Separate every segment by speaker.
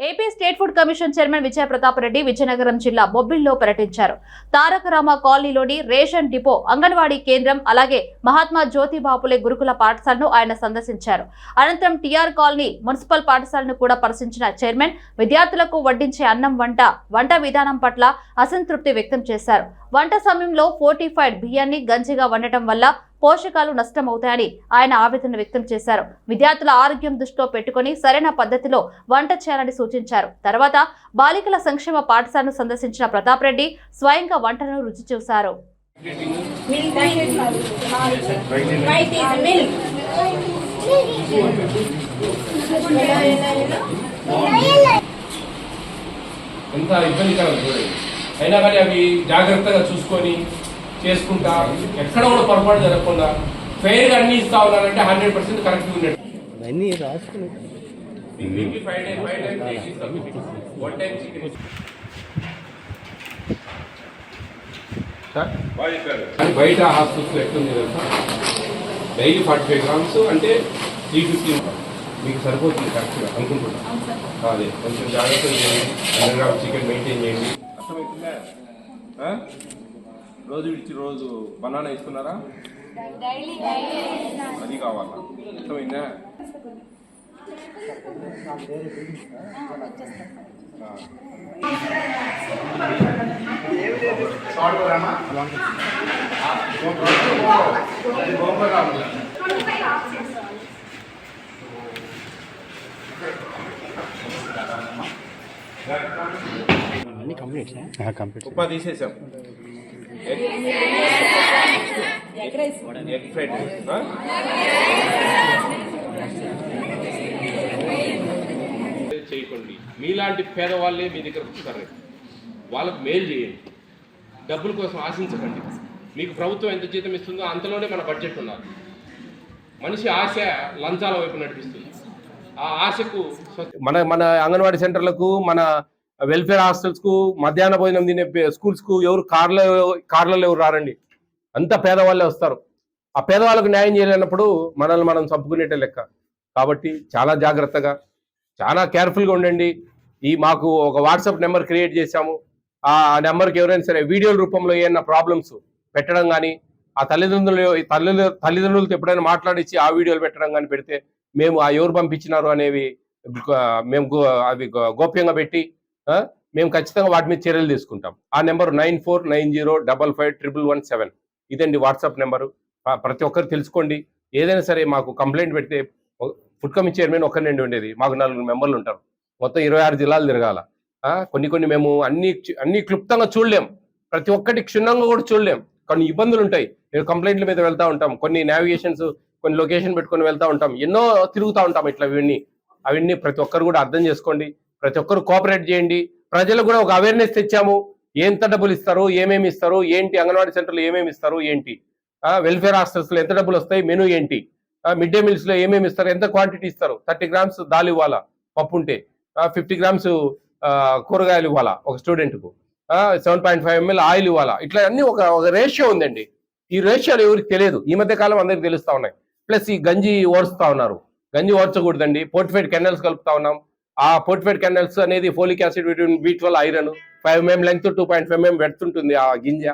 Speaker 1: AP state food commission chairman Vijayapratap Reddy Vizianagaram జిల్లా బొబ్బిల్లో పర్యటించారు. తారకరామ కాలనీలోని రేషన్ డిపో అంగన్వాడీ కేంద్రం అలాగే మహాత్మా జ్యోతి బాపులే గురుకుల పాఠశాలను ఆయన సందర్శించారు. అనంతరం టిఆర్ కాలనీ మున్సిపల్ పాఠశాలను కూడా పరిశీలించిన చైర్మన్ విద్యార్థులకు వడ్డించే అన్నం వంట వంట విధానం పట్ల అసంతృప్తి వ్యక్తం చేశారు. వంట సమయంలో ఫోర్టిఫైడ్ బియ్యాన్ని గంజిగా వండటం వల్ల పోషకాలు నష్టమవుతాయని ఆయన ఆవేదన వ్యక్తం చేశారు. విద్యార్థుల ఆరోగ్యం దృష్టిలో పెట్టుకుని సరైన పద్ధతిలో వంట చేయాలని సూచించారు. తర్వాత బాలికల సంక్షేమ పాఠశాలను సందర్శించిన ప్రతాప్ రెడ్డి స్వయంగా వంటను రుచి చూశారు.
Speaker 2: ఎంత ఇబ్బందికరం చూడండి. అయినా కానీ అవి జాగ్రత్తగా చూసుకొని చేసుకుంటా ఎక్కడ కూడా పొరపాటు జరగకుండా ఫెయిర్గా అన్ని ఇస్తా ఉన్నారంటే హండ్రెడ్ పర్సెంట్ కరెక్ట్ ఉన్నట్టు.
Speaker 3: అన్నీ రాసుకుని.
Speaker 2: Weekly five days five times ఇస్తాం. వన్ టైం చికెన్ కానీ బయట హాస్పిటల్స్ ఎట్లుంది తెలుసా? డైలీ ఫార్టీ ఫైవ్ గ్రామ్స్ అంటే త్రీ ఫిఫ్టీ మీకు సరిపోతుంది కరెక్ట్గా అనుకుంటున్నాను అదే కొంచెం జాగ్రత్తగా చేయండి. హండ్రెడ్ గ్రామ్స్ చికెన్ మెయింటైన్ చేయండి. అర్థమవుతుందా? రోజు విడిచి రోజు బనానా ఇస్తున్నారా? అది కావాలా? అర్థమైందా?
Speaker 3: కంప్లీట్ కంప్లీట్
Speaker 2: ఉప్మా తీసేసాం. ఎగ్ ఫ్రైడ్ రైస్ చేయకండి. మీలాంటి పేదవాళ్ళే మీ దగ్గర వస్తారు. వాళ్ళకు మేలు చేయండి. డబ్బుల కోసం ఆశించకండి. మీకు ప్రభుత్వం ఎంత జీతం ఇస్తుందో అంతలోనే మన బడ్జెట్ ఉన్నారు మనిషి ఆశ లంచాల వైపు నడిపిస్తుంది. ఆ ఆశకు మన మన అంగన్వాడీ సెంటర్లకు మన వెల్ఫేర్ హాస్టల్స్కు మధ్యాహ్న భోజనం తినే స్కూల్స్కు ఎవరు కార్ల కార్లలో ఎవరు రారండి? అంత పేదవాళ్ళే వస్తారు. ఆ పేదవాళ్ళకు న్యాయం చేయలేనప్పుడు మనల్ని మనం చంపుకునేటే లెక్క. కాబట్టి చాలా జాగ్రత్తగా చాలా కేర్ఫుల్గా ఉండండి. ఈ మాకు ఒక వాట్సాప్ నెంబర్ క్రియేట్ చేశాము. ఆ నెంబర్కి ఎవరైనా సరే వీడియోల రూపంలో ఏమైనా ప్రాబ్లమ్స్ పెట్టడం కానీ ఆ తల్లిదండ్రులు తల్లి తల్లిదండ్రులతో ఎప్పుడైనా మాట్లాడించి ఆ వీడియోలు పెట్టడం కానీ పెడితే మేము ఆ ఎవరు పంపించినారు అనేవి మేము గో- అవి గోప్యంగా పెట్టి మేము ఖచ్చితంగా వాటి మీద చర్యలు తీసుకుంటాం. ఆ number nine four nine zero double five triple one seven. ఇదండి వాట్సాప్ నెంబరు. ప్రతి ఒక్కరు తెలుసుకోండి. ఏదైనా సరే మాకు కంప్లైంట్ పెడితే ఫుడ్ కమిషన్ చైర్మన్ ఒక్కరి నుండి ఉండేది. మాకు నలుగురు మెంబర్లు ఉంటారు. మొత్తం ఇరవై ఆరు జిల్లాలు తిరగాల. కొన్ని కొన్ని మేము అన్ని అన్ని క్లుప్తంగా చూడలేం. ప్రతి ఒక్కటి క్షుణ్ణంగా కూడా చూడలేం. కొన్ని ఇబ్బందులు ఉంటాయి. మేము కంప్లైంట్ల మీద వెళ్తా ఉంటాం. కొన్ని నావిగేషన్స్ కొన్ని లొకేషన్ పెట్టుకొని వెళ్తూ ఉంటాం. ఎన్నో తిరుగుతూ ఉంటాం ఇట్లా అవన్నీ అవన్నీ ప్రతి ఒక్కరు కూడా అర్థం చేసుకోండి. ప్రతి ఒక్కరు కోఆపరేట్ చేయండి. ప్రజలకు కూడా ఒక అవేర్నెస్ తెచ్చాము. ఎంత డబ్బులు ఇస్తారు? ఏమేమి ఇస్తారు? ఏంటి? అంగన్వాడీ సెంటర్లో ఏమేమి ఇస్తారు? ఏంటి? వెల్ఫేర్ హాస్టల్స్లో ఎంత డబ్బులు వస్తాయి? మెనూ ఏంటి? మిడ్ డే మీల్స్లో ఏమేమి ఇస్తారు? ఎంత క్వాంటిటీ ఇస్తారు? థర్టీ గ్రామ్స్ దాల్ ఇవ్వాలా. పప్పు ఉంటే. ఫిఫ్టీ గ్రామ్స్ కూరగాయలు ఇవ్వాలా ఒక స్టూడెంట్కు seven point five ML oil ఇవ్వాలా. ఇట్లా అన్ని ఒక ఒక రేషియో ఉందండి. ఈ రేషియోలు ఎవరికి తెలియదు. ఈ మధ్య కాలం అందరికి తెలుస్తా ఉన్నాయి. ప్లస్ ఈ గంజి ఓడుస్తా ఉన్నారు. గంజి ఓడ్చకూడదండి పోర్టిఫైడ్ కెనల్స్ కలుపుతా ఉన్నాం. ఆ పోర్టిఫైడ్ కెనల్స్ అనేది folic acid B twelve iron. Five MM length two point five MM పెడుతుంటుంది ఆ గింజ.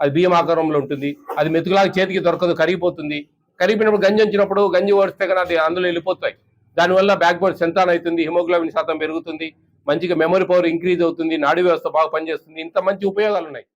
Speaker 2: అది బియ్యం ఆకారంలో ఉంటుంది. అది మెతుకులాగా చేతికి దొరకదు కరిగిపోతుంది. కరిగిపోయినప్పుడు గంజి వచ్చినప్పుడు గంజి ఓడిస్తే కానీ అది అందులో వెళ్ళిపోతాయి. దానివల్ల బ్యాక్ బోన్ సెంతాన్ అవుతుంది హిమోగ్లోబిన్ శాతం పెరుగుతుంది మంచిగా మెమరీ పవర్ ఇంక్రీజ్ అవుతుంది నాడీ వ్యవస్థ బాగా పనిచేస్తుంది. ఇంత మంచి ఉపయోగాలు ఉన్నాయి.